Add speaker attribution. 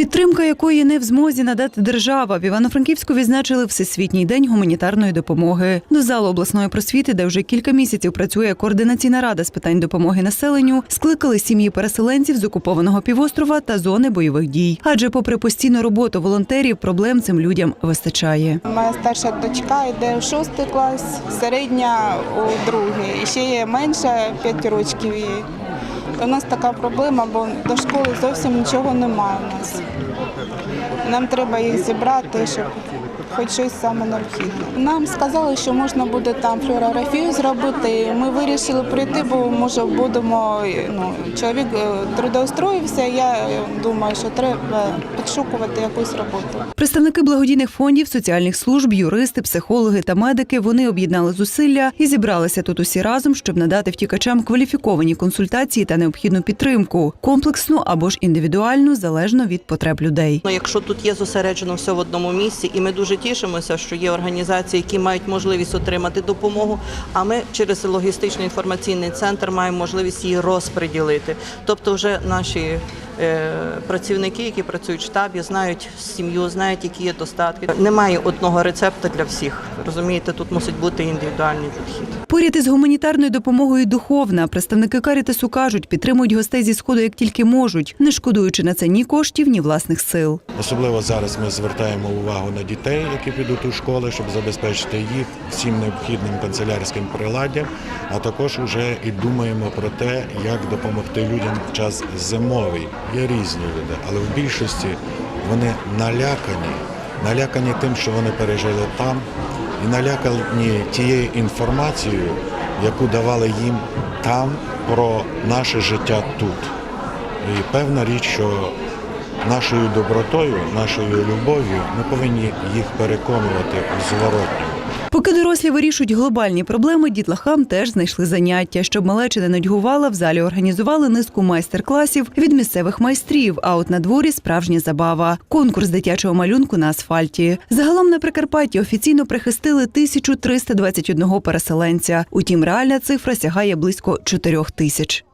Speaker 1: Підтримка якої не в змозі надати держава. В Івано-Франківську відзначили Всесвітній день гуманітарної допомоги. До залу обласної просвіти, де вже кілька місяців працює координаційна рада з питань допомоги населенню, скликали сім'ї переселенців з окупованого півострова та зони бойових дій. Адже, попри постійну роботу волонтерів, проблем цим людям вистачає.
Speaker 2: Моя старша дочка йде в шостий клас, середня у другий. І ще є менша, п'ять років. У нас така проблема, бо до школи зовсім нічого немає у нас. Нам треба їх зібрати, щоб хоч щось саме необхідне. Нам сказали, що можна буде там флюорографію зробити. і Ми вирішили прийти, бо може будемо. Ну, чоловік е, трудоустроївся. Я е, думаю, що треба підшукувати якусь роботу.
Speaker 1: Представники благодійних фондів, соціальних служб, юристи, психологи та медики вони об'єднали зусилля і зібралися тут усі разом, щоб надати втікачам кваліфіковані консультації та необхідну підтримку, комплексну або ж індивідуальну, залежно від потреб людей.
Speaker 3: Ну, Якщо тут є зосереджено все в одному місці, і ми дуже тішимося, що є організації, які мають можливість отримати допомогу. А ми через логістичний інформаційний центр маємо можливість її розподілити. Тобто, вже наші е, працівники, які працюють в штабі, знають сім'ю, знають, які є достатки. Немає одного рецепту для всіх. Розумієте, тут мусить бути індивідуальний підхід.
Speaker 1: Поряд із гуманітарною допомогою духовна представники Карітесу кажуть, підтримують гостей зі сходу як тільки можуть, не шкодуючи на це ні коштів, ні власних сил.
Speaker 4: Особливо зараз ми звертаємо увагу на дітей, які підуть у школи, щоб забезпечити їх всім необхідним канцелярським приладдям, а також вже і думаємо про те, як допомогти людям в час зимовий. Є різні люди, але в більшості вони налякані, налякані тим, що вони пережили там, і налякані тією інформацією, яку давали їм там про наше життя тут. І певна річ, що нашою добротою, нашою любов'ю ми повинні їх переконувати у зворотньому.
Speaker 1: Поки дорослі вирішують глобальні проблеми, дітлахам теж знайшли заняття. Щоб малеча не нудьгувала, в залі організували низку майстер-класів від місцевих майстрів. А от на дворі справжня забава. Конкурс дитячого малюнку на асфальті. Загалом на Прикарпатті офіційно прихистили 1321 переселенця. Утім, реальна цифра сягає близько 4 тисяч.